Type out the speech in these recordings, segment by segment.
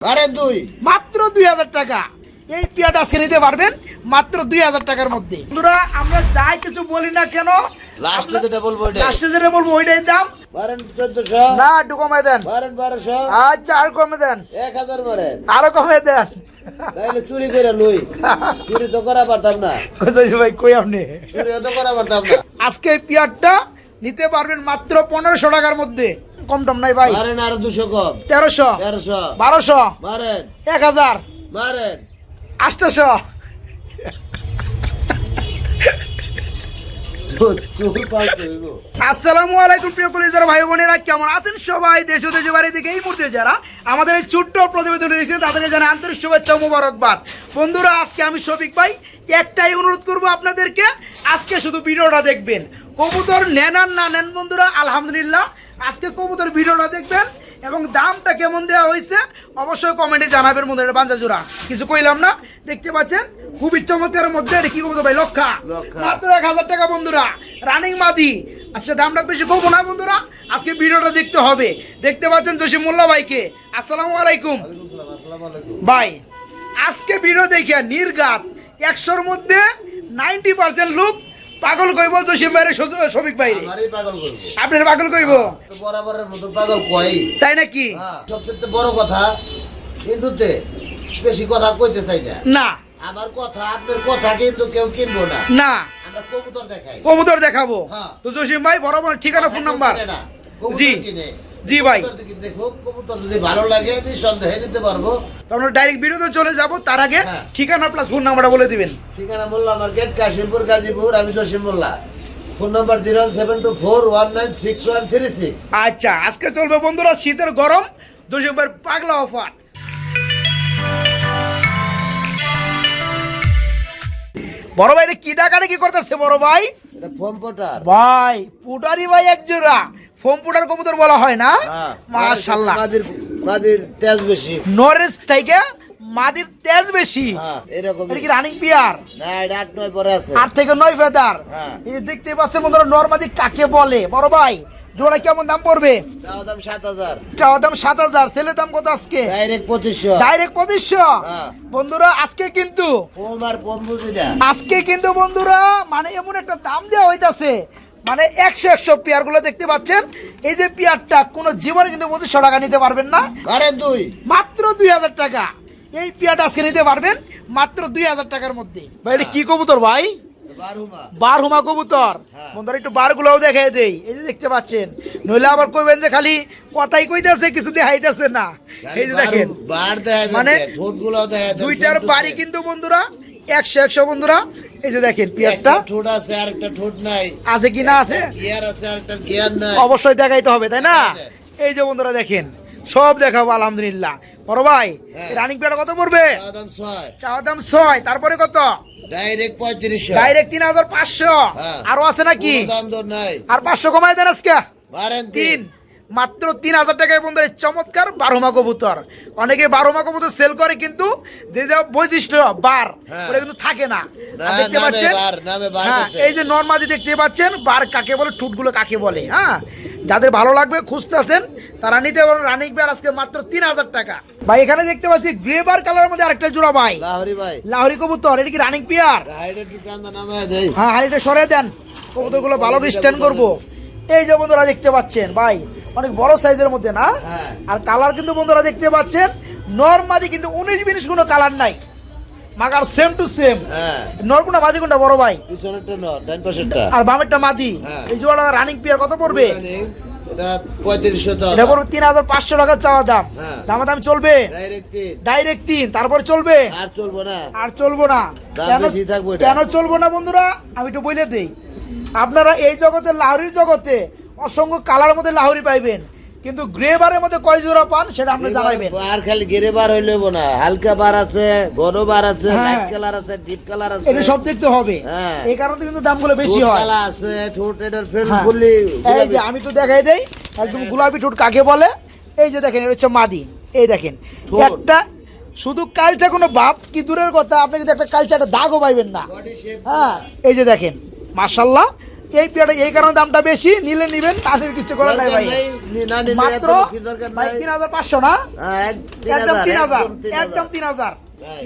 আরে দুই। মাত্র দুই হাজার টাকা। এই পিয়াটা আজকে নিতে পারবেন মাত্র দুই হাজার টাকার মধ্যে। বন্ধুরা আমরা যাই কিছু বলি না কেন লাস্টে যেটা বলব লাস্টে যেটা বলব ওইটাই দাম। বারেন চোদ্দশো। না একটু কমাই দেন। বারেন বারোশো। আচ্ছা আর কমে দেন। এক হাজার বারেন। আরও কমে দেন। তাইলে চুরি করে লই। চুরি তো করা পারতাম না। ভাই কই আপনি? চুরি তো করা পারতাম না। আজকে এই পিয়ারটা নিতে পারবেন মাত্র পনেরোশো টাকার মধ্যে। কম টম নাই ভাই। বারেন আরও দুশো কম। তেরোশো তেরোশো। বারোশো বারেন। এক হাজার বারেন। আটশোশো। আসসালামু আলাইকুম প্রিয় কলিজার ভাই বোনেরা কেমন আছেন সবাই? দেশ ও দেশের বাড়ি থেকে এই মুহূর্তে যারা আমাদের এই ছোট্ট প্রতিবেদন দেখছেন তাদেরকে জানাই আন্তরিক শুভেচ্ছা মোবারকবাদ। বন্ধুরা আজকে আমি শফিক ভাই একটাই অনুরোধ করব আপনাদেরকে আজকে শুধু ভিডিওটা দেখবেন। কবুতর নেন আর না নেন বন্ধুরা আলহামদুলিল্লাহ। আজকে কবুতর ভিডিওটা দেখবেন এবং দামটা কেমন দেওয়া হয়েছে অবশ্যই কমেন্টে জানাবেন বন্ধুরা বাঞ্জা জোড়া কিছু কইলাম না দেখতে পাচ্ছেন খুবই চমৎকারের মধ্যে এটা কি কবুতর ভাই লক্ষা। মাত্র এক হাজার টাকা বন্ধুরা রানিং মাদি। আচ্ছা দামটা বেশি করব না বন্ধুরা আজকে ভিডিওটা দেখতে হবে। দেখতে পাচ্ছেন জসিম মোল্লা ভাইকে। আসসালামু আলাইকুম। আসসালামু আলাইকুম ভাই আজকে ভিডিও দেখে নির্গাত একশোর মধ্যে নাইনটি পার্সেন্ট লোক পাগল কইব জসিম বাইরে শ্রমিক ভাই আমারই পাগল করব আপনার পাগল কইব? বরাবরের মতো পাগল কই? তাই নাকি? কি সবচেয়ে বড় কথা কিন্তু বেশি কথা কইতে চাই না। না। আমার কথা আপনার কথা কিন্তু কেউ কিনবো না। না। আমরা কবুতর দেখাই। কবুতর দেখাবো? হ্যাঁ। তো জসিম ভাই বরাবর ঠিকানা ফোন নাম্বার? কিনে জি। জি ভাই। কবুতর দিকে দেখুক, কবুতর যদি ভালো লাগে নিঃসন্দেহে নিতে পারব। আমরা ডাইরেক্ট ভিডিওতে চলে যাব তার আগে হ্যাঁ। ঠিকানা প্লাস ফোন নাম্বারটা বলে দিবেন। ঠিকানা বললাম আমার গেট কাশিমপুর গাজীপুর আমি Jasim Molla. Phone number zero seven two four one nine six one three six আচ্ছা আজকে চলবে বন্ধুরা শীতের গরম জসিম পাগলা অফার। বড় ভাই এটা কি করতেছে বড় ভাই? এটা ভাই পুটারি ভাই এক জোড়া। ফোম পুটার কবুতর বলা হয় না? হ্যাঁ। মাশাল্লাহ মাদির মাদির তেজ বেশি। নরেশ থেকে মাদির তেজ বেশি। হ্যাঁ এরকম এটা কি রানিং পিয়ার? না এটা আট নয় পরে আছে। আট থেকে নয় ফেদার। হ্যাঁ। এই দেখতে পাচ্ছেন বন্ধুরা নর্মাদি কাকে বলে? বড় ভাই জোড়া কেমন দাম পড়বে? চাওয়া দাম সাত হাজার। চাওয়া দাম সাত হাজার। ছেলে দাম কত আজকে? ডাইরেক্ট পঁচিশশো। ডাইরেক্ট পঁচিশশো। বন্ধুরা আজকে কিন্তু আজকে কিন্তু বন্ধুরা মানে এমন একটা দাম দেওয়া হইতাছে মানে একশো একশো পেয়ারগুলো দেখতে পাচ্ছেন। এই যে পেয়ারটা কোনো জীবনে কিন্তু পঁচিশশো টাকা নিতে পারবেন না। আরে দুই। মাত্র দুই হাজার টাকা। এই পেয়ারটা আজকে নিতে পারবেন মাত্র দুই হাজার টাকার মধ্যে। ভাই এটা কি কবুতর ভাই? বারুমা বার হুমা কবুতর। হ্যাঁ। বন্ধুরা একটু বার গুলোও দেখাই দেই। এই যে দেখতে পাচ্ছেন নইলে আবার কইবেন যে খালি কথাই কইতাছে কিছু দেখাইতেছে না। এই যে দেখেন মানে মানে দুইটার বাড়ি কিন্তু বন্ধুরা একশো একশো বন্ধুরা এই যে দেখেন পিয়ারটা। ঠোঁট আছে আর একটা ঠোঁট নাই। আছে কি না আছে? গিয়ার আছে আর একটা গিয়ার নাই। অবশ্যই দেখাইতে হবে তাই না? হ্যাঁ। এই যে বন্ধুরা দেখেন সব দেখাবো আলহামদুলিল্লাহ। বড় ভাই হ্যাঁ। রানিং পেয়ারটা কত পড়বে? দাম ছয়। তারপরে কত? ডাইরেক্ট পঁয়ত্রিশশো। ডাইরেক্ট তিন হাজার পাঁচশো। হ্যাঁ। আরও আছে নাকি? দাম দর নাই। আর পাঁচশো কমাই দেন আজকে। তিন। মাত্র তিন হাজার টাকায় বন্ধুরা এই চমৎকার বারোমা কবুতর। অনেকে বারোমা কবুতর সেল করে কিন্তু যে যা বৈশিষ্ট্য বার হ্যাঁ। ওটা কিন্তু থাকে না। দেখতে পাচ্ছেন? হ্যাঁ এই যে নর্মাদি দেখতে পাচ্ছেন বার কাকে বলে ঠুটগুলো কাকে বলে হ্যাঁ? যাদের ভালো লাগবে খুঁজতেছেন তারা নিতে পারেন রানিক বার আজকে মাত্র তিন হাজার টাকা। ভাই এখানে দেখতে পাচ্ছি গ্রে বার কালারের মধ্যে আরেকটা জোড়া ভাই। লাহরি ভাই। লাহরি কবুতর এটা কি রানিং পিয়ার? টান্দা হ্যাঁ হাড়িটা সরে দেন। কবুতরগুলো ভালো স্ট্যান্ড করব। এই যে বন্ধুরা দেখতে পাচ্ছেন ভাই অনেক বড় সাইজের মধ্যে না? হ্যাঁ। আর কালার কিন্তু বন্ধুরা দেখতে পাচ্ছেন নর্মাদি কিন্তু উনিশ বিনিশ কোনো কালার নাই। মাগার সেম টু সেম মাদি কোনটা বড় ভাই? পিছনেরটা ন ডান পাশেরটা। আর বামেরটা মাদি। হ্যাঁ। এই জোড়া রানিং পিয়ার কত পড়বে? তিন হাজার পাঁচশো টাকা চাওয়া দাম। হ্যাঁ। দামা দাম চলবে? ডাইরেক্ট তিন। তারপর চলবে? আর চলবো না। আর চলবো না। কেন চলবো না বন্ধুরা? আমি একটু বলে দেই। আপনারা এই জগতে লাহরির জগতে অসংখ্য কালার মধ্যে লাহরি পাইবেন। কিন্তু গ্রে বারের মধ্যে কয় জোড়া পান সেটা আপনি জানাবেন আর খালি গেরে বার হইলে না। হালকা বার আছে ঘন বার আছে হ্যাঁ। লাইট কালার আছে ডিপ কালার আছে। এটা সব দেখতে হবে। হ্যাঁ। এই কারণে কিন্তু দামগুলো বেশি হয়। কালা আছে ঠোঁট এটার হ্যাঁ। ফুললি এই যে আমি তো দেখাই দেই একদম গোলাপি ঠোঁট কাকে বলে? এই যে দেখেন এটা হচ্ছে মাদি। এই দেখেন। একটা শুধু কালচা কোনো বাপ কি দূরের কথা আপনি যদি একটা কালচা একটা দাগও পাইবেন না। হ্যাঁ এই যে দেখেন মার্শাল্লাহ এই পেয়ারটা এই কারণে দামটা বেশি নিলে নিবেন তাদের কিছু করার নাই ভাই। মাত্র ভাই। তিন হাজার পাঁচশো না? হ্যাঁ, একদম তিন হাজার একদম তিন হাজার।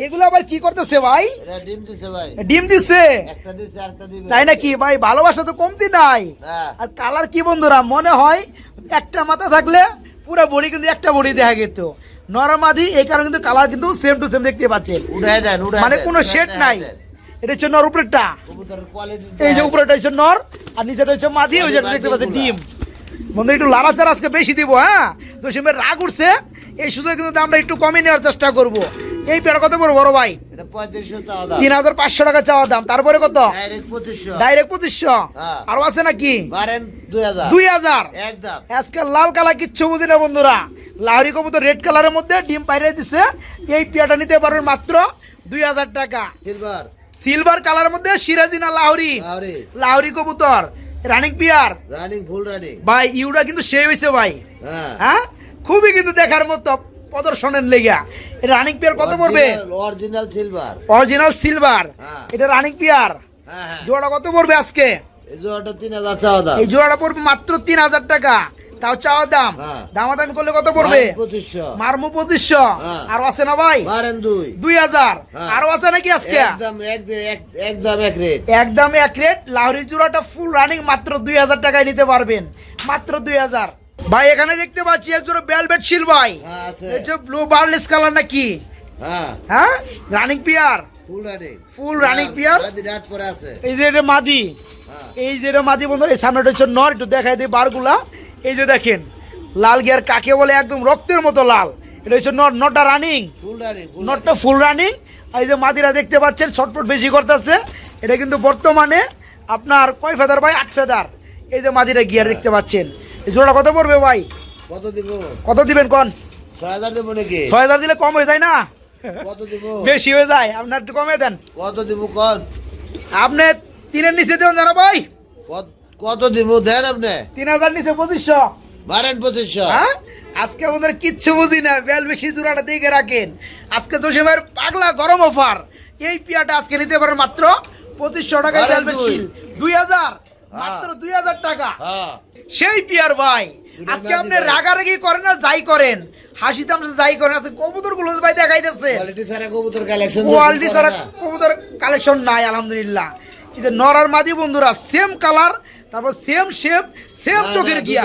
এগুলো আবার কি করতেছে ভাই? ডিম দিছে ভাই। ডিম দিচ্ছে একটা দিছে দিবে। তাই নাকি ভাই? ভালোবাসা তো কমতি নাই। হ্যাঁ। আর কালার কি বন্ধুরা মনে হয় একটা মাথা থাকলে পুরো বডি কিন্তু একটা বডি দেখা যেত। নরমাদি এই কারণে কিন্তু কালার কিন্তু সেম টু সেম দেখতে পাচ্ছেন। মানে কোনো শেড নাই। এটা হচ্ছে নর উপরেরটা। এই যে উপরেটা হচ্ছে নর আর নিচেটা হচ্ছে মাদি ওই যেটা দেখতে পাচ্ছেন ডিম। বন্ধু একটু লাড়াচার আজকে বেশি দিব হ্যাঁ? রাগ উঠছে এই সুযোগে কিন্তু দামটা একটু কমে নেওয়ার চেষ্টা করব। এই পেয়ারা কত বড় বড় ভাই? তিন হাজার পাঁচশো টাকা চাওয়া দাম। তারপরে কত? ডাইরেক্ট পঁচিশশো। হ্যাঁ। আরও আছে নাকি? দুই হাজার। আজকে লাল কালার কিচ্ছু বুঝি না বন্ধুরা। লাহরি কবুতর রেড কালারের মধ্যে ডিম পাইরে দিছে। এই পেয়াটা নিতে পারবেন মাত্র দুই হাজার টাকা। সিলভার সিলভার কালারের মধ্যে সিরাজিনা লাহরি? লাহরি। কবুতর। Running pair? Running full running. ভাই ইউটা কিন্তু সেই হয়েছে ভাই। হ্যাঁ। হ্যাঁ? খুবই কিন্তু দেখার মতো প্রদর্শনের লেগা এটা রানিং পিয়ার কত পড়বে? Original silver original silver. এটা রানিং পিয়ার। হ্যাঁ হ্যাঁ। জোড়া কত পড়বে আজকে? এই জোড়াটা তিন হাজার চাওয়া এই জোড়াটা পড়বে মাত্র তিন হাজার টাকা। তাও চাওয়া দাম। হ্যাঁ। দামাদামি করলে কত পড়বে? মারমু পঁচিশশো। হ্যাঁ। আর আছে না ভাই? দুই। দুই হাজার। হ্যাঁ। আরও আছে নাকি আজকে? একদম এক- রেট। একদম এক রেট। লাহরি জোড়াটা ফুল রানিং মাত্র দুই হাজার টাকায় নিতে পারবেন। মাত্র দুই হাজার। ভাই এখানে দেখতে পাচ্ছি এক জোড়া বেলভেট শিল ভাই ব্লু বার্লেস কালার নাকি? হ্যাঁ। Running pair full running Full pair? আছে। এই যে এটা মাদি। হ্যাঁ। এই যে এটা মাদি বন্ধুরা এই সামনেটা হচ্ছে নর একটু দেখাই দিই বারগুলা এই যে দেখেন লাল গিয়ার কাকে বলে? একদম রক্তের মতো লাল। এটা হচ্ছে নট নটটা রানিং নটটা ফুল রানিং আর এই যে মাদিরা দেখতে পাচ্ছেন ছটপট বেশি করতেছে। এটা কিন্তু বর্তমানে আপনার কয় ফেদার ভাই? আট ফেদার। এই যে মাদিরা গিয়ার দেখতে পাচ্ছেন। এই জোড়া কত পড়বে ভাই? কত দিব? কত দিবেন কোন? ছয় হাজার দেবো নাকি? ছয় হাজার দিলে কম হয়ে যায় না? কত দিব? বেশি হয়ে যায়। আপনার একটু কমে দেন। কত দিব কন? আপনি তিনের নিচে দেবেন জানা ভাই। কত- কত দিব? দেন আপনি। তিন হাজার নিচে পঁচিশশো। বারেন পঁচিশশো। হ্যাঁ? আজকে আমাদের কিচ্ছু বুঝি না বেল বেশি জোড়াটা দেখে রাখেন। আজকে জসিমের পাগলা গরম অফার। এই পিয়াটা আজকে নিতে পারেন মাত্র পঁচিশশো টাকায় বেল বেশি। দুই। হাজার হ্যাঁ। মাত্র দুই হাজার টাকা। হ্যাঁ। সেই পিয়ার ভাই আজকে আপনি। রাগারাগি করেন না যাই করেন। হাসি তামসা যাই করেন আজকে কবুতরগুলো ভাই দেখাইতেছে। কোয়ালিটি সারা কবুতর কালেকশন কোয়ালিটি ছাড়া কবুতর কালেকশন নাই আলহামদুলিল্লাহ। এই যে নরার মাদি বন্ধুরা সেম কালার তারপর সেম শেপ সেম চোখের গিয়া।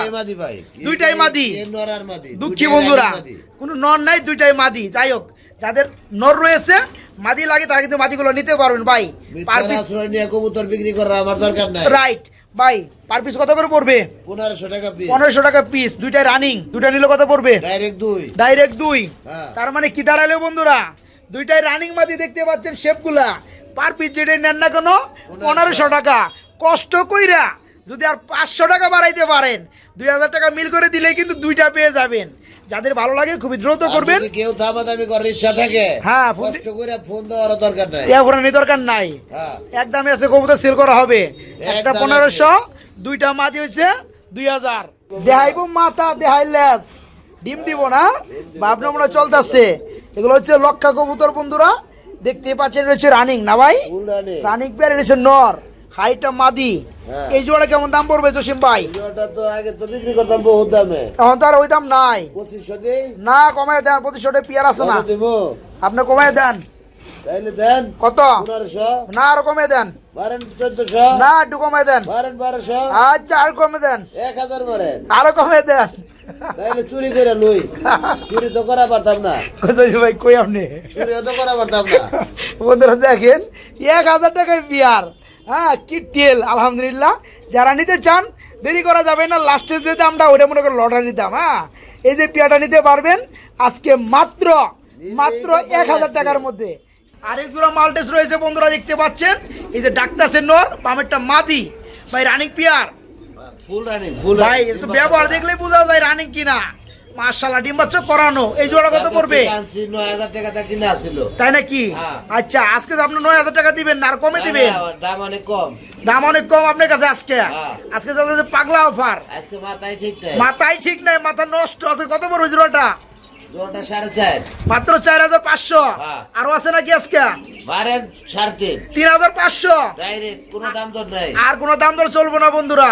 দুইটাই মাদি। দুঃখী বন্ধুরা কোনো নর নাই দুইটাই মাদি। যাই হোক যাদের নর রয়েছে মাদি লাগে তারা কিন্তু মাদিগুলো নিতে পারবেন ভাই। কবুতর বিক্রি করার আমার দরকার নাই। রাইট ভাই পার পিস কত করে পড়বে? পনেরোশো টাকা পিস পনেরোশো টাকা পিস দুইটাই রানিং দুইটা নিলে কত পড়বে? ডাইরেক্ট দুই। ডাইরেক্ট দুই। হ্যাঁ। তার মানে কি দাঁড়াল বন্ধুরা? দুইটাই রানিং মাদি দেখতে পাচ্ছেন শেপগুলা পার পিস যেটাই নেন না কেন পনেরোশো টাকা। কষ্ট কইরা যদি আর পাঁচশো টাকা বাড়াইতে পারেন দুই হাজার টাকা মিল করে দিলে কিন্তু দুইটা পেয়ে যাবেন। যাদের ভালো লাগে খুবই দ্রুত করবেন। কেউ দামাদামি করার ইচ্ছা থাকে? হ্যাঁ, ফোন কষ্ট করে ফোন দেওয়ার দরকার নাই। এ দরকার নাই। হ্যাঁ। একদমে আছে কবুতর সেল করা হবে। একটা পনেরোশো দুইটা মাদি হয়েছে দুই হাজার। দেহাইবো মাথা দেহাই লেস ডিম দিব না ভাবনা মনে চলতেছে। এগুলো হচ্ছে লক্ষা কবুতর বন্ধুরা দেখতে পাচ্ছেন হচ্ছে রানিং না ভাই? রানিং পেয়ার হচ্ছে নর। হাইটা মাদি। এই জোড়া কেমন দাম পড়বে জসিম ভাই? ওটা তো আগে তো বিক্রি করতাম বহুত দামে। এখন তো আর ওই দাম নাই। পঁচিশশো দিই। না কমায় দেন পঁচিশশো পিয়ার আছে না। দিব আপনি কমায় দেন। তাইলে দেন। কত? পনেরোশো। না আরও কমে দেন। বারেন চোদ্দশো। না একটু কমায় দেন। বারেন বারোশো। আচ্ছা আর কমে দেন। এক হাজার মারেন। আরও কমে দেন। তাইলে চুরি করে লই। চুরি তো করা পারতাম না। ভাই কই আপনি? চুরি তো করা পারতাম না। বন্ধুরা দেখেন এক হাজার টাকায় বিয়ার হ্যাঁ কি তেল আলহামদুলিল্লাহ। যারা নিতে চান দেরি করা যাবে না লাস্টে যে দামটা ওটা মনে করেন লটারি দাম হ্যাঁ? এই যে পিয়াটা নিতে পারবেন আজকে মাত্র মাত্র এক হাজার টাকার মধ্যে। আরেক জোড়া মালটেস রয়েছে বন্ধুরা দেখতে পাচ্ছেন? এই যে ডাক্তার নর পামেরটা মাদি। ভাই রানিক পিয়ার ফুল ভাই এটা তো ব্যবহার দেখলেই বোঝা যায় রানিং কিনা। মার্শাল্লাহ ডিম বাচ্চা করানো। এই জোড়া কত পড়বে? টাকা তা কিনে তাই নাকি? হ্যাঁ। আচ্ছা আজকে তো আপনি নয় হাজার টাকা দিবেন আর কমে দিবেন? দাম অনেক কম। দাম অনেক কম আপনার কাছে আজকে? হ্যাঁ। আজকে চলতেছে পাগলা অফার। আজকে মাথায় ঠিক নাই। মাথায় ঠিক নাই মাথা নষ্ট আছে। কত বড় জোড়াটা? সাড়ে চার। মাত্র চার হাজার পাঁচশো। হ্যাঁ। আরও আছে নাকি আজকে? তিন। হাজার পাঁচশো। দাম দর নাই। আর কোনো দাম দর চলবে না বন্ধুরা।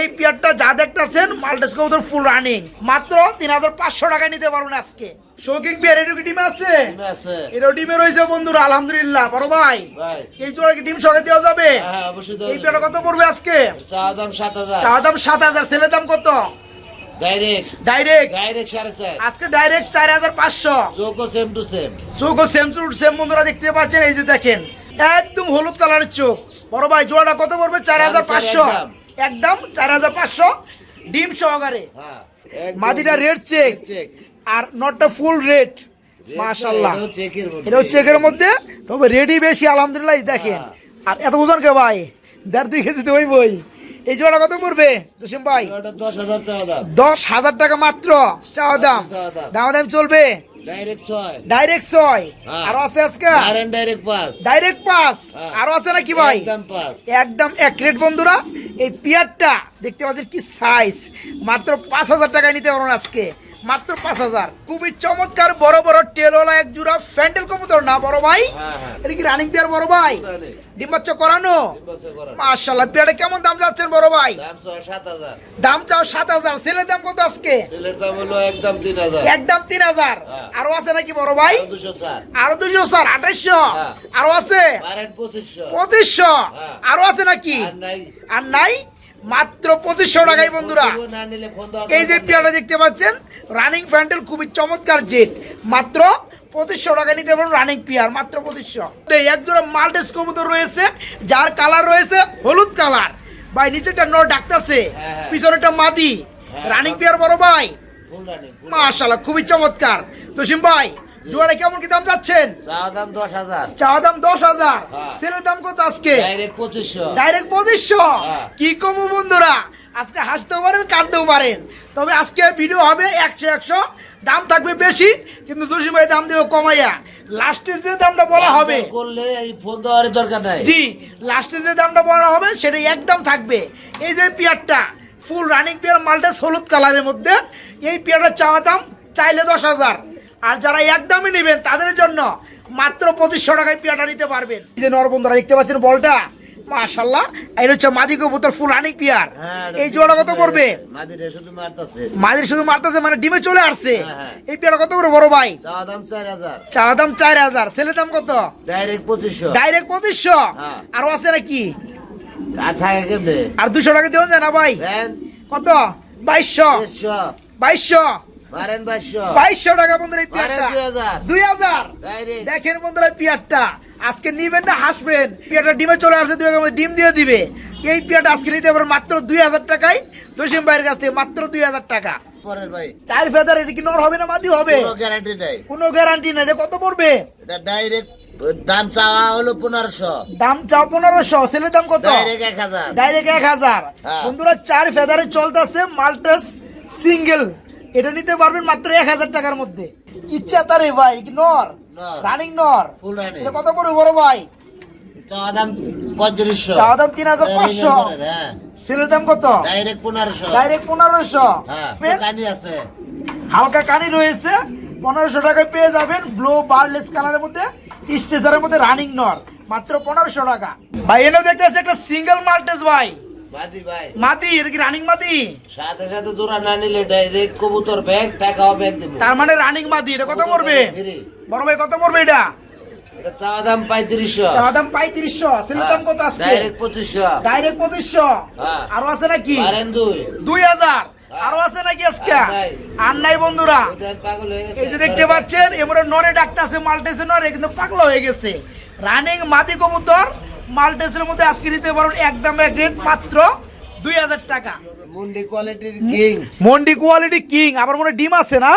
এই পেয়ারটা যা দেখতেছেন মাল্টেস কবুতর ফুল রানিং মাত্র তিন হাজার পাঁচশো টাকায় নিতে পারবেন আজকে। শৌকিং পেয়ার এটুকু ডিম আছে? এটাও ডিমে রয়েছে বন্ধুরা আলহামদুলিল্লাহ। বড় ভাই এই জোড়া কি ডিম সরে দেওয়া যাবে? হ্যাঁ অবশ্যই এই পেয়ারটা কত পড়বে আজকে? চা দাম সাত হাজার। চা দাম সাত হাজার ছেলের দাম কত? ডাইরেক্ট ডাইরেক্ট ডাইরেক্ট আজকে ডাইরেক্ট চার হাজার পাঁচশো। চোখও same to same same to same বন্ধুরা দেখতে পাচ্ছেন এই যে দেখেন। একদম হলুদ কালারের চোখ। বড় ভাই জোড়াটা কত পড়বে? চার হাজার পাঁচশো। একদম। চার হাজার পাঁচশো। ডিম সহকারে। হ্যাঁ মাদিটা রেড চেক। আর নটটা ফুল রেড। মাশাল্লাহ এটাও চেকের মধ্যে। চেকের মধ্যে। তবে রেডি বেশি আলহামদুলিল্লাহ দেখেন। হ্যাঁ। আর এত ওজন কে ভাই? দেড় দুই কেজি ওই বই এই জোড়া কত পড়বে জসিম ভাই? দশ হাজার টাকা মাত্র চাওয়া। দাম। দাম। চলবে? ডাইরেক্ট ছয়। ডাইরেক্ট হ্যাঁ। আরও আছে আজকে? বারেন ডাইরেক্ট পাস ডাইরেক্ট পাস। আরও আছে নাকি ভাই? একদম পাঁচ একদম বন্ধুরা এই পিয়ারটা দেখতে পাচ্ছেন কি সাইজ মাত্র পাঁচ হাজার টাকায় নিতে পারবেন আজকে। মাত্র পাঁচ হাজার। খুবই চমৎকার বড় বড় টেলওয়ালা এক জোড়া ফ্যান্ডেল কবুতর না বড় ভাই? হ্যাঁ হ্যাঁ। এটা কি রানিং পেয়ার বড় ভাই? ডিম করানো? মাশাল্লাহ পেয়ারে কেমন দাম যাচ্ছেন বড় ভাই? দাম চাও সাত হাজার। ছেলের দাম কত আজকে? একদম তিন হাজার। হ্যাঁ। আরও আছে নাকি বড় ভাই? আরও দুশো স্যার আঠাইশশো। আরও আছে? পঁচিশশো। আরও আছে নাকি? আর নাই। আর নাই? মাত্র পঁচিশশো টাকায় বন্ধুরা। এই যে পেয়ারটা দেখতে পাচ্ছেন রানিং ফ্যান্ডেল খুবই চমৎকার জেট মাত্র পঁচিশশো টাকা নিতে পারবেন রানিং পেয়ার মাত্র পঁচিশশো। এক জোড়া মাল্টেস কবুতর রয়েছে যার কালার রয়েছে হলুদ কালার ভাই নিচেটা নর ডাকতেছে হ্যাঁ। পিছনেটা মাদি। হ্যাঁ। রানিং পেয়ার বড় ভাই। মাশাল্লাহ খুবই চমৎকার। তোসিম ভাই জোড়াটা কেমন কি দাম যাচ্ছেন? চা দাম দশ হাজার। চাওয়া দাম দশ হাজার। হ্যাঁ। সেলের দাম কত আজকে? ডাইরেক্ট পঁচিশশো। ডাইরেক্ট পঁচিশশো? হ্যাঁ। কি কমু বন্ধুরা? আজকে হাসতেও পারেন কাঁদতেও পারেন। তবে আজকে ভিডিও হবে একশো একশো। দাম থাকবে বেশি কিন্তু জসিম ভাই দাম দেবে কমাইয়া। লাস্টে যে দামটা বলা হবে করলে এই ফোন দেওয়ার দরকার নাই। জি লাস্টে যে দামটা বলা হবে সেটা একদম থাকবে। এই যে পেয়ারটা ফুল রানিং পেয়ার মালটাস হলুদ কালারের মধ্যে। এই পেয়ারটার চাওয়া দাম চাইলে দশ হাজার। আর যারা একদমই নেবেন তাদের জন্য মাত্র পঁচিশশো টাকায় পেয়ারটা নিতে পারবেন। এই যে নরবন্ধুরা দেখতে পাচ্ছেন বলটা? মাশাল্লাহ এটা হচ্ছে মাদি কবুতর ফুল রানিং পেয়ার। এই জোড়া কত পড়বে? মাদিরে শুধু মারতাছে। মাদির শুধু মারতেছে মানে ডিমে চলে আসছে। এই পেয়ারটা কত করে বড় ভাই? চা দাম চার হাজার। চাওয়া দাম চার হাজার। ছেলে দাম কত? ডাইরেক্ট পঁচিশশো। ডাইরেক্ট পঁচিশশো। আরও আছে নাকি? আর আর দুশো টাকা দেওয়া যায় না ভাই? কত? বাইশশো? বাইশশো? টাকা বন্ধুরা এই পেয়ারটা। দেখেন বন্ধুরা পেয়ারটা। আজকে নিবেন না হাসবেন। পেয়ারটা ডিমে চলে আসছে দুই ডিম দিয়ে দিবে। এই পেয়ারটা আজকে নিতে মাত্র দুই হাজার টাকায়। জসিম ভাইয়ের কাছ থেকে মাত্র দুই হাজার টাকা। পরের ভাই। চার ফেদার এটা কি নর হবে না মাদি হবে? কোনো গ্যারান্টি নাই। কোনো গ্যারান্টি নাই কত পড়বে? এটা ডাইরেক্ট দাম চাওয়া হলো পনেরোশো। দাম চাও পনেরোশো ছেলের দাম কত? ডাইরেক্ট এক হাজার। ডাইরেক্ট এক হাজার। হ্যাঁ। বন্ধুরা চার ফেদারে চলতেছে মাল্টাস সিঙ্গেল। এটা নিতে পারবেন মাত্র এক হাজার টাকার মধ্যে। ইচ্ছা তারে ভাই নর। রানিং নর। এটা কত পড়বে বড় ভাই? চাওয়া দাম পঁয়ত্রিশশো। চাওয়া দাম তিন হাজার পাঁচশো। হ্যাঁ। দাম কত? ডাইরেক্ট পনেরোশো। ডাইরেক্ট পনেরোশো। হ্যাঁ কানি আছে। হালকা কানি রয়েছে। পনেরোশো টাকায় পেয়ে যাবেন ব্লু বারলেস কালারের মধ্যে স্টেজারের মধ্যে রানিং নর। মাত্র পনেরোশো টাকা। ভাই দেখতেছে একটা সিঙ্গেল মাল্টেস ভাই। ভাই। মাদি কি রানিং মাদি? সাথে সাথে জোড়া না নিলে ডাইরেক্ট কবুতর ব্যাগ টাকাও ব্যাগ দেবো। তার মানে রানিং মাদি এটা কত পড়বে? বড় ভাই কত পড়বে এটা? এটা চাওয়া দাম পঁয়ত্রিশশো। চাওয়া দাম পঁয়ত্রিশশো সেলের দাম কত আজকে? ডাইরেক্ট পঁচিশশো। ডাইরেক্ট পঁচিশশো। হ্যাঁ। আরও আছে নাকি? বারেন দুই। দুই হাজার। আরও আছে নাকি আজকে? আর নাই। বন্ধুরা। এই যে দেখতে পাচ্ছেন এবারে নরে আছে মাল্টেসে নরে কিন্তু পাগলা হয়ে গেছে। রানিং মাদি কবুতর মাল্টেসের মধ্যে আজকে নিতে পারুন একদম এক রেট মাত্র দুই হাজার টাকা। মুন্ডি কোয়ালিটির কিং। মন্ডি কোয়ালিটি কিং আবার মনে ডিম আছে না?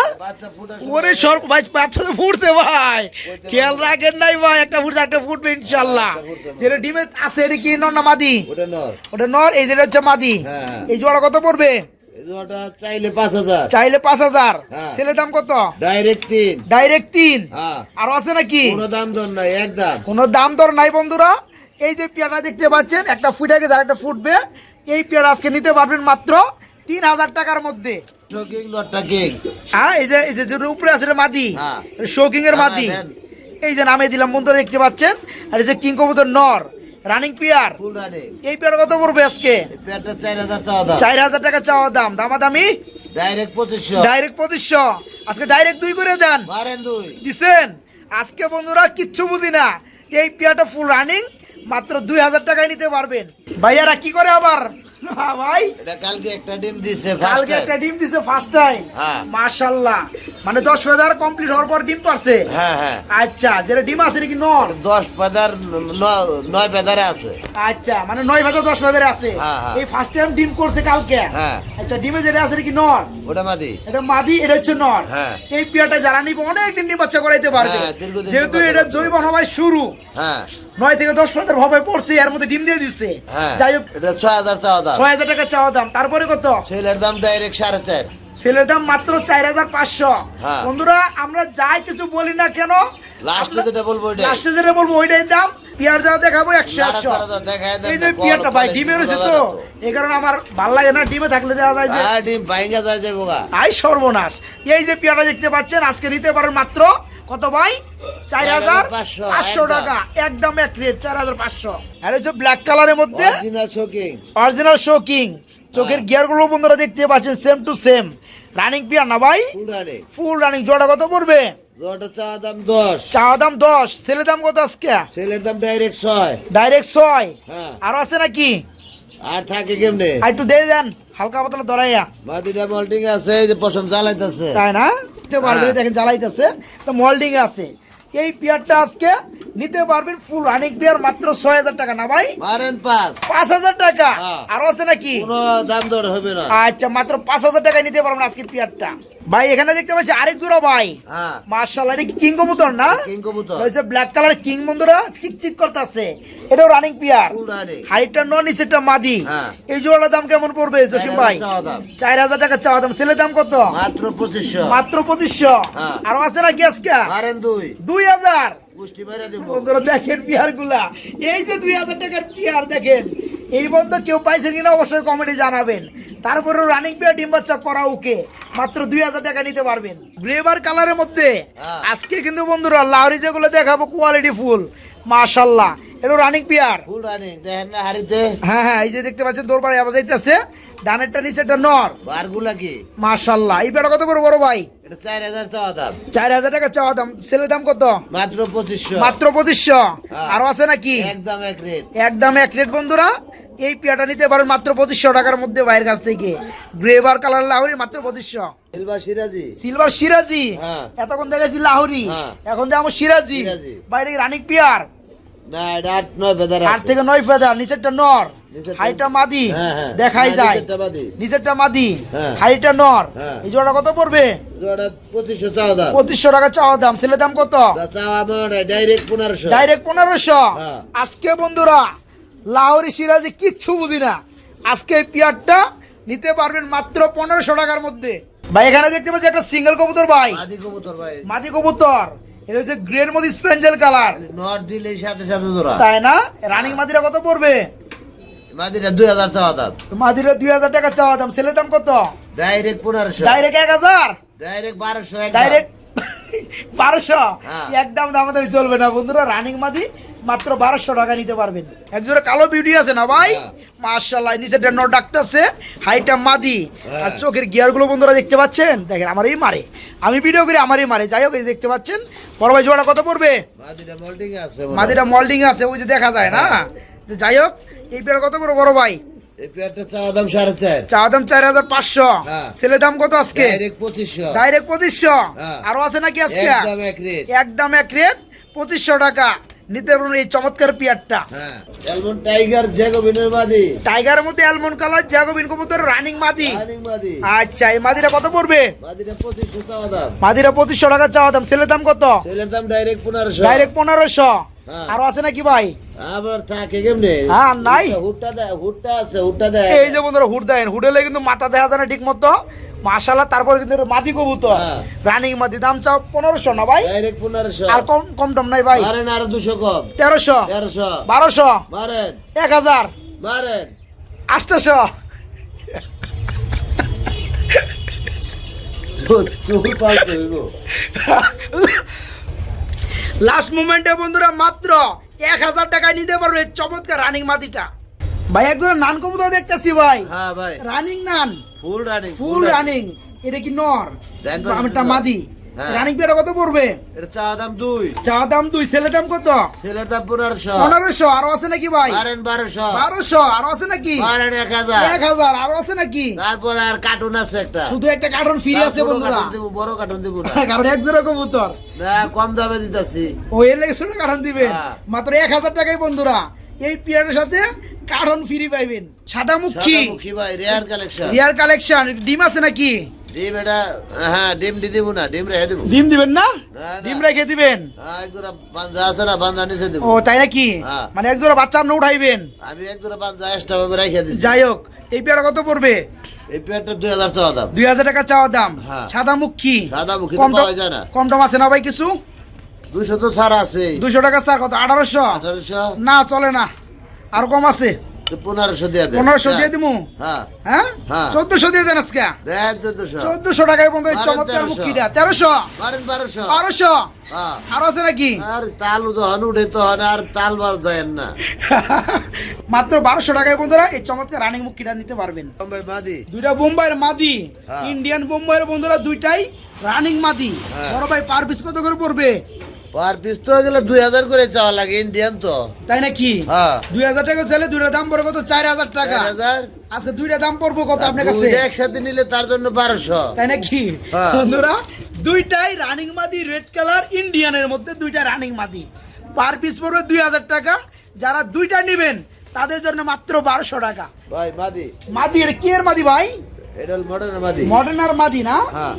ওরে সর ভাই বাচ্চা তো ফুটছে ভাই। খেয়াল রাখেন নাই ভাই একটা ফুটছে একটা ফুটবে ইনশাল্লাহ। যেটা ডিমে আছে এটা কি নর না মাদি? ওটা নর। ওটা নর এই যেটা হচ্ছে মাদি। হ্যাঁ। এই জোড়া কত পড়বে? চাইলে পাঁচ হাজার। চাইলে পাঁচ হাজার। হ্যাঁ। ছেলে দাম কত? ডাইরেক্ট তিন। ডাইরেক্ট তিন? হ্যাঁ। আরও আছে নাকি? কোনো দাম দর নাই একদম কোনো দাম দর নাই বন্ধুরা। এই যে পেয়ারা দেখতে পাচ্ছেন একটা ফুটে গেছে আর একটা ফুটবে। এই পেয়ারা আজকে নিতে পারবেন মাত্র তিন হাজার টাকার মধ্যে। হ্যাঁ এই যে এই যে উপরে আছে মাদি। হ্যাঁ। শোকিং এর মাদি। হ্যাঁ, এই যে নামে দিলাম বন্ধুরা দেখতে পাচ্ছেন। আর এই যে কিং কবুতর নর রানিং পিয়ার এই পেয়ার কত পড়বে আজকে? চার হাজার দাম। টাকা চাওয়া দাম। দামাদামি? ডাইরেক্ট পঁচিশশো। ডাইরেক্ট পঁচিশশো। আজকে ডাইরেক্ট দুই করে দেন। দিছেন? আজকে বন্ধুরা কিচ্ছু বুঝি না। এই পেয়ারটা ফুল রানিং মাত্র দুই হাজার টাকায় নিতে পারবেন। ভাইয়ারা কি করে আবার? ভাই। এটা কালকে একটা ডিম দিছে কালকে ফার্স্ট একটা ডিম দিছে ফার্স্ট টাইম হ্যাঁ। মাশাল্লাহ। মানে দশ হাজার কমপ্লিট হওয়ার পর ডিম পারছে হ্যাঁ হ্যাঁ। আচ্ছা যেটা ডিম আছে নাকি নর? দশ পেদার নয় পেদারে আছে। আচ্ছা মানে নয় হাজার দশ হাজারে আছে। হ্যাঁ। এই ফার্স্ট টাইম ডিম করছে কালকে। হ্যাঁ। আচ্ছা ডিমে যেটা আছে নাকি নর? ওটা মাদি। এটা মাদি এটা হচ্ছে নর। হ্যাঁ। এই পেয়ারটা যারা নিবে অনেকদিন ডিম বাচ্চা করাইতে পারবে। যেহেতু এটা জৈব হওয়ায় শুরু। হ্যাঁ। নয় থেকে দশ হাজার ভাবে পড়ছে এর মধ্যে ডিম দিয়ে দিচ্ছে যাই হোক এটা ছয় হাজার চাওয়া দাম। ছয় হাজার টাকা চাওয়া দাম। তারপরে কত? ছেলের দাম ডাইরেক্ট সাড়ে চার। ছেলের দাম মাত্র চার হাজার পাঁচশো। হ্যাঁ। বন্ধুরা আমরা যাই কিছু বলি না কেন? লাস্টে যেটা বলব লাস্টে যেটা বলব ওইটাই দাম। পিয়ার যা দেখাবো একশো একশো। এই যে পিয়ারটা ভাই ডিমে রয়েছে তো। এই কারণে আমার ভালো লাগে না ডিমে থাকলে দেওয়া যায় যে ডিম ভাইঙ্গা যায় যে বোগা আই সর্বনাশ। এই যে পিয়াটা দেখতে পাচ্ছেন আজকে নিতে পারেন মাত্র কত ভাই? চার হাজার পাঁচশো। টাকা। একদম এক রেট চার হাজার পাঁচশো। আর হচ্ছে ব্ল্যাক কালারের মধ্যে অরিজিনাল শোকিং অরিজিনাল শোকিং চোখের গিয়ারগুলো বন্ধুরা দেখতে পাচ্ছেন same to same running pair না ভাই? ফুল রানিং জোড়া কত পড়বে? দাম দশ। চাওয়া দাম দশ। দাম কত আজকে? ছেলের দাম ডাইরেক্ট ছয়। ডাইরেক্ট ছয়? হ্যাঁ। আরও আছে নাকি? আর থাকে কেমনে? আর একটু দিয়ে দেন। হালকা পাতলা মল্টিং আছে এই যে পশম জ্বালাইতেছে। তাই না? হ্যাঁ। দেখেন জ্বালাইতেছে। তো মোল্ডিং আছে। এই পেয়ারটা আজকে নিতে পারবেন ফুল রানিং পেয়ার মাত্র ছয় হাজার টাকা। না ভাই? পাঁচ। পাঁচ হাজার টাকা? হ্যাঁ। আরও আছে নাকি? দাম দর হবে না। আচ্ছা মাত্র পাঁচ হাজার টাকায় নিতে পারবেন আজকে পেয়ারটা ভাই এখানে দেখতে পাচ্ছি আরেক জোড়া ভাই। হ্যাঁ। মার্শাল্লাহ এটা কিং কবুতর না? কিং কবুতর। হয়েছে ব্ল্যাক কালার কিং বন্ধুরা চিকচিক করতেছে। এটাও রানিং পিয়ার হাইটটা ন নিচেরটা মাদি। হ্যাঁ। এই জোড়াটার দাম কেমন পড়বে জসিম ভাই? চার হাজার টাকা চাওয়া দাম। সেলের দাম। কত? মাত্র পঁচিশশো। মাত্র পঁচিশশো। আরও আছে নাকি আজকে? মারেন দুই দুই হাজার। পুষ্টি মেরে দিব। বন্ধুরা দেখেন পিয়ারগুলা এই যে দুই হাজার টাকার পিয়ার দেখেন। এই বন্ধ কেউ পাইছেন কিনা অবশ্যই কমেন্টে জানাবেন। তারপরে রানিং পেয়ার ডিম বাচ্চা করা ওকে। মাত্র দুই হাজার টাকা নিতে পারবেন। কালারের মধ্যে। হ্যাঁ। আজকে কিন্তু বন্ধুরা লাউরি যেগুলো দেখাবো কোয়ালিটি ফুল মাশাল্লাহ। এটা রানিং পিয়ার ফুল রানিং দেখেন না হ্যাঁ হ্যাঁ এই যে দেখতে পাচ্ছেন দৌড় আবার যাইতেছে। ডানেরটা নিচেরটা নর। বারগুলা কি? মাশাল্লাহ এই কত করে বড় ভাই? এটা চার হাজার চাওয়া দাম। চার হাজার টাকা চাওয়া দাম। দাম কত? মাত্র পঁচিশশো। মাত্র পঁচিশশো। হ্যাঁ। আরও আছে নাকি? একদম এক রেট। একদম এক রেট বন্ধুরা। এই পেয়াটা নিতে পারেন মাত্র পঁচিশশো টাকার মধ্যে বাইরের কাছ থেকে। গ্রেভার কালার লাহরি মাত্র পঁচিশশো। সিলভার সিরাজি। সিলভার সিরাজি? হ্যাঁ। এতক্ষণ দেখেছি লাহরি। হ্যাঁ। এখন দেখো সিরাজি। বাইরে রানিক পিয়ার না এটা আট নয় বেদার আট থেকে নয় ফেদার নিচেরটা নর। হাইটা মাদি। দেখাই যায়। নিচেরটা মাদি। নিচেরটা মাদি। হাইটা নর। এই জোড়া কত পড়বে? পঁচিশশো চাওয়া দাম। পঁচিশশো টাকা চাওয়া দাম। ছেলের দাম কত? তা চাওয়া আমার ডাইরেক্ট পনেরোশো। ডাইরেক্ট পনেরোশো। হ্যাঁ। আজকে বন্ধুরা লাহোরি সিরাজি কিচ্ছু বুঝি না। আজকে এই পেয়ারটা নিতে পারবেন মাত্র পনেরোশো টাকার মধ্যে। ভাই এখানে দেখতে পাচ্ছি একটা সিঙ্গেল কবুতর ভাই। মাদি কবুতর ভাই। মাদি কবুতর। এটা হচ্ছে গ্রের মধ্যে স্পেঞ্জেল কালার নর দিলে সাথে সাথে তাই না? রানিং মাদিরা কত পড়বে? মাদিরা দুই হাজার চাওয়া দাম। মাদিরা দুই হাজার টাকা চাওয়া দাম। ছেলের দাম কত? ডাইরেক্ট পনেরোশো। ডাইরেক্ট এক হাজার? ডাইরেক্ট বারোশো ডাইরেক্ট বারোশো? হ্যাঁ। একদম দামে দামি চলবে না বন্ধুরা। রানিং মাদি মাত্র বারোশো টাকা নিতে পারবেন। একজোড়া কালো বিউটি আছে না ভাই? হ্যাঁ। মার্শাল্লাহ নিচে ডেন্ড ডাকতেছে। হাইটা মাদি। হ্যাঁ। আর চোখের গিয়ারগুলো বন্ধুরা দেখতে পাচ্ছেন? দেখেন আমারই মারে। আমি ভিডিও করি আমারই মারে। যাই হোক এই দেখতে পাচ্ছেন বড় ভাই জোড়া কত পড়বে? মাদিটা মোল্ডিং আছে ওই যে দেখা যায় না? হ্যাঁ। যাই হোক এই পেয়ার কত করে বড় ভাই। ছেলে দাম কত আজকে? ডাইরেক্ট পঁচিশশো। আরও আছে নাকি আজকে? একদম এক রেট পঁচিশশো টাকা। নিতে পারবেন এই চমৎকার পিয়ারটা। এলমন টাইগার মাদি। টাইগারের মধ্যে অ্যালমন্ড কালার কবুতর রানিং মাদি। রানিং মাদি। আচ্ছা এই মাদিরা কত পড়বে? মাদিটা পঁচিশশো চাওয়া দাম। মাদিরা পঁচিশশো টাকা চাওয়া দাম। ছেলের দাম কত? ছেলের দাম ডাইরেক্ট পনেরোশো। ডাইরেক্ট পনেরোশো। হ্যাঁ। আরও আছে নাকি ভাই? আবার থাকে কেমনে? হ্যাঁ, নাই। হুটটা দেয় হুটটা আছে হুটটা দেয়। এই যে বন্ধুরা হুড দেন হুডেলে কিন্তু মাথা দেখা যায় না ঠিক মতো মাশাল্লাহ তারপর কিন্তু মাদি কবুতর। হ্যাঁ। রানিং মাদি দাম চাও পনেরোশো না ভাই? পনেরোশো। আর কম কম টম নাই ভাই। আরও দুশো কম। তেরোশো। তেরোশো। বারোশো। এক হাজার। আটশোশো। হইব। লাস্ট মোমেন্টে বন্ধুরা মাত্র এক হাজার টাকায় নিতে পারবে চমৎকার রানিং মাদিটা। ভাই একজন নান কবুতর দেখতেছি ভাই। হ্যাঁ ভাই। রানিং নান। ফুল রানিং ফুল রানিং এটা কি নর? নর। মাদি। হ্যাঁ। রানিং পেয়ারা কত পড়বে? এটা চা দাম দুই। চা দাম দুই। ছেলে দাম কত? ছেলের দাম পনেরোশো। পনেরোশো। আরও আছে নাকি ভাই? পারেন বারোশো। বারোশো। আরও আছে নাকি? পারেন এক হাজার। এক হাজার। আরও আছে নাকি? তারপরে আর কার্টুন আছে একটা। শুধু একটা কার্টুন ফিরে আছে বড় বন্ধুরা। বড় কার্টুন দিব না। কারণ এক জোড়া কবুতর। না কম দামে দিতেছি। ও এর লেগে ছোট কার্টন দিবে। হ্যাঁ। মাত্র এক হাজার টাকায় বন্ধুরা। এই পিয়ারের সাথে কার্টন ফ্রি পাইবেন। সাদা মুখী মুখী ভাই রেয়ার কালেকশন রিয়ার কালেকশন ডিম আছে নাকি? ডিম এটা হ্যাঁ ডিম দি দিব না ডিম রেখে দিব। ডিম দিবেন না। ডিম রেখে দিবেন? হ্যাঁ এক জোড়া পাঞ্জা আছে না পাঞ্জা নিচে দিব। ও তাই নাকি? হ্যাঁ। মানে এক জোড়া বাচ্চা আপনি উঠাইবেন? আমি এক জোড়া পাঞ্জা এক্সট্রা ভাবে রেখে দিচ্ছি যাই হোক এই পেয়ারা কত পড়বে? এই পেয়ারটা দুই হাজার চাওয়া দাম। দুই হাজার টাকা চাওয়া দাম। হ্যাঁ। সাদা মুখী সাদা মুখী তো কম পাওয়া যায় না। কম টম আছে না ভাই কিছু? দুইশো তো ছাড় আছে। টাকা কত? আঠারোশো? আঠারোশো? না চলে না। আর কম আছে? পনেরোশো দিয়ে দেন। পনেরোশো দিয়ে দিমু? হ্যাঁ। হ্যাঁ? হ্যাঁ। চোদ্দশো দিয়ে দেন আজকে? চোদ্দশো। টাকায় বন্ধু চমৎকার তেরোশো। বারোশো। বারোশো? হ্যাঁ। আরও আছে নাকি? আর তাল যখন উঠে তখন আর তাল বাজ যায় না। মাত্র বারোশো টাকায় বন্ধুরা এই চমৎকার রানিং মুখিটা নিতে পারবেন। বোম্বাই মাদি। দুইটা বোম্বাইয়ের মাদি। হ্যাঁ। ইন্ডিয়ান বোম্বাইয়ের বন্ধুরা দুইটাই রানিং মাদি। হ্যাঁ। বড় ভাই পার পিস কত করে পড়বে? পার পিস তো গেলে দুই হাজার করে চাওয়া লাগে ইন্ডিয়ান তো। তাই নাকি? হ্যাঁ। দুই হাজার টাকা চাইলে দুইটা দাম পড়বে কত? চার হাজার টাকা। হাজার। আজকে দুইটা দাম পড়ব কত আপনার কাছে? একসাথে নিলে তার জন্য বারোশো। তাই নাকি? হ্যাঁ। বন্ধুরা দুইটাই রানিং মাদি রেড কালার ইন্ডিয়ানের মধ্যে দুইটা রানিং মাদি। পার পিস পড়বে দুই হাজার টাকা। যারা দুইটা নেবেন তাদের জন্য মাত্র বারোশো টাকা। ভাই মাদি। মাদি এটা কি এর মাদি ভাই? এটা মডার্ন মাদি। মডার্ন আর মাদি না? হ্যাঁ।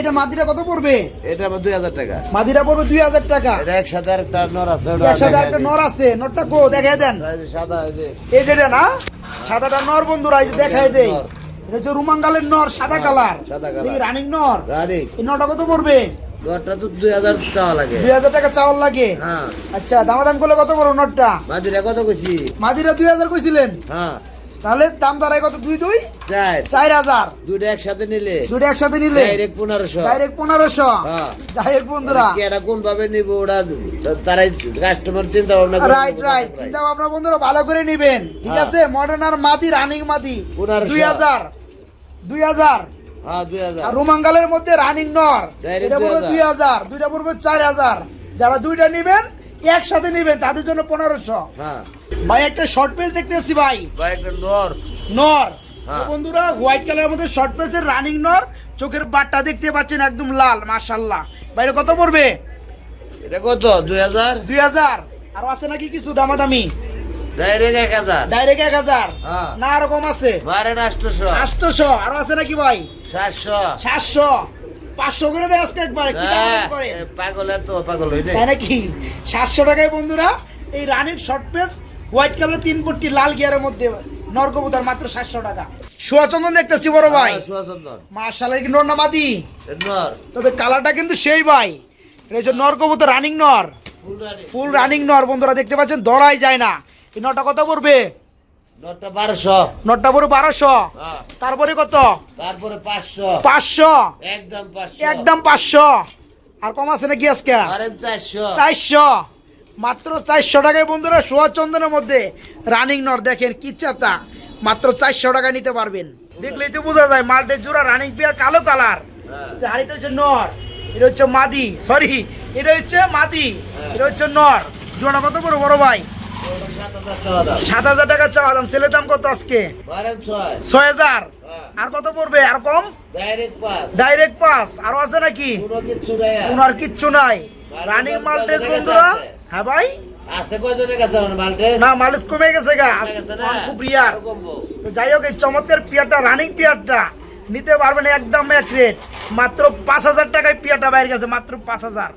এটা মাদিটা কত পড়বে? এটা আমার দুই হাজার টাকা। মাদিটা পড়বে দুই হাজার টাকা। এটা একসাথে একটা নর আছে একসাথে একটা নর আছে। নরটা কো দেখাই দেন। সাদা এই যে। না? সাদাটা নর বন্ধুরা এই যে দেখাই দেই। এটা হচ্ছে রুমাঙ্গালের নর সাদা হ্যাঁ, কালার। সাদা কালার। রানিং নর। রানি। এই নরটা কত পড়বে? তো চাওয়া লাগে। দুই হাজার টাকা চাওয়ার লাগে? হ্যাঁ। আচ্ছা দামাদাম করলে কত বড় নটটা মাদিরা কত কইছি? মাদিরা দুই হাজার কইছিলেন? হ্যাঁ। তাহলে দাম দাঁড়ায় কত? দুই দুই? চার। চার হাজার। দুইটা একসাথে নিলে। দুটো একসাথে নিলে? ডাইরেক্ট পনেরোশো। ডাইরেক্ট পনেরোশো? হ্যাঁ। যাই হোক বন্ধুরা। এটা কোন ভাবে নিব ওরা তারাই কাস্টমার চিন্তা ভাবনা রাইট রাইট চিন্তা ভাবনা বন্ধুরা ভালো করে নিবেন। ঠিক হ্যাঁ। আছে? মডার্ন আর মাদি রানিং মাদি। পনেরোশো। দুই হাজার। দুই হাজার। হ্যাঁ দুই হাজার। রোমাঙ্গালের মধ্যে রানিং নর। এটা পড়বে দুই হাজার। দুইটা পড়বে চার হাজার। যারা দুইটা নিবেন একসাথে নিবেন তাদের জন্য পনেরোশো। হ্যাঁ। ভাই একটা শর্ট পেজ দেখতে এসছি ভাই। ভাই একটা নর। নর। হ্যাঁ। বন্ধুরা হোয়াইট কালারের মধ্যে শর্ট পেজের রানিং নর চোখের বাটটা দেখতে পাচ্ছেন একদম লাল মাশাল্লাহ বাইরে কত পড়বে? এটা কত? দুই হাজার? দুই হাজার। আর আছে নাকি কিছু দামাদামি? ডাইরেক্ট এক হাজার। ডাইরেক্ট এক হাজার। হ্যাঁ। না এরকম আছে। আটশোশো। আটশোশো। আরও আছে নাকি ভাই? সাতশো। সাতশো। পাঁচশো করে দেয় আজকে একবারে। হ্যাঁ, পাগল এত পাগল হইলে তাই নাকি? সাতশো টাকায় বন্ধুরা এই running short face white colour তিন পট্টি লাল গিয়ারের মধ্যে নরকবুতার মাত্র সাতশো টাকা। সোয়াচন্দন দেখতেছি বড় ভাই। সুয়াচন্দন। মার্শালের কি নর তবে কালারটা কিন্তু সেই ভাই। এটা হচ্ছে নর। রানিং নর ফুল রানিং নর বন্ধুরা দেখতে পাচ্ছেন ধরাই যায় না। এই নরটা কত পড়বে? বারোশো। হ্যাঁ। তারপরে কত? তারপরে পাঁচশো। পাঁচশো। একদম পাঁচশো। একদম পাঁচশো। আর কম আছে নাকি আজকে? চারশো। চারশো। মাত্র চারশো টাকায় বন্ধুরা সোয়া চন্দনের মধ্যে রানিং নর দেখেন কি চাতা। মাত্র চারশো টাকায় নিতে পারবেন। দেখলেই তো বোঝা যায় মাল্টের জোড়া রানিং পেয়ার কালো কালার হ্যাঁ। আর এটা হচ্ছে নর এটা হচ্ছে মাদি। সরি এটা হচ্ছে মাদি হ্যাঁ। এটা হচ্ছে নর। জোড়া কত বড় বড় ভাই? সাত হাজার টাকা চাওয়া দাম ছেলের দাম কত আজকে? ছয় হাজার। আর কত পড়বে? আর কম? ডাইরেক্ট পাস আরও আছে নাকি? কোনো আর। ওনার কিচ্ছু নাই। রানিং মাল্টেস বন্ধুরা। হ্যাঁ ভাই? না মালিশ কমে গেছে গা? খুব রিয়ার যাই হোক এই চমৎকার পিয়ারটা রানিং পিয়ারটা নিতে পারবেন একদম এক রেট মাত্র পাঁচ হাজার টাকায় পিয়ারটা বাইরে গেছে মাত্র পাঁচ হাজার।